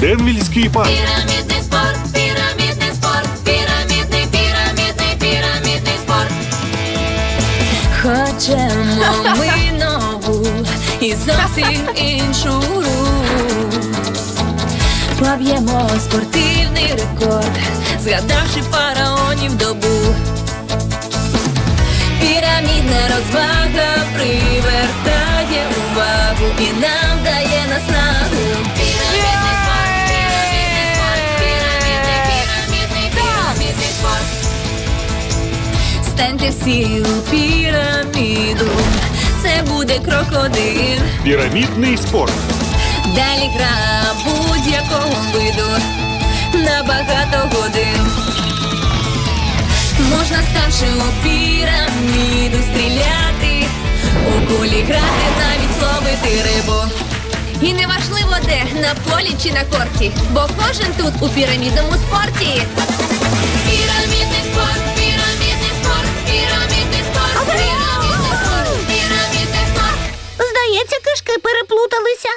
Денвільський парк. Пірамідний спорт, пірамідний спорт, пірамідний, пірамідний, пірамідний спорт. Хочемо ми нову і зовсім іншу гру. Поб'ємо спортивний рекорд, згадавши фараонів добу. Пірамідна розвага привертає увагу і нам дає наснагу. Станьте всі у піраміду, це буде крокодил. Пірамідний спорт. Далі гра будь-якого виду на багато годин. Можна ставши у піраміду стріляти, у кулі грати, навіть ловити рибу. І неважливо де, на полі чи на корті, бо кожен тут у пірамідному спорті. Пірамідний кишки переплуталися.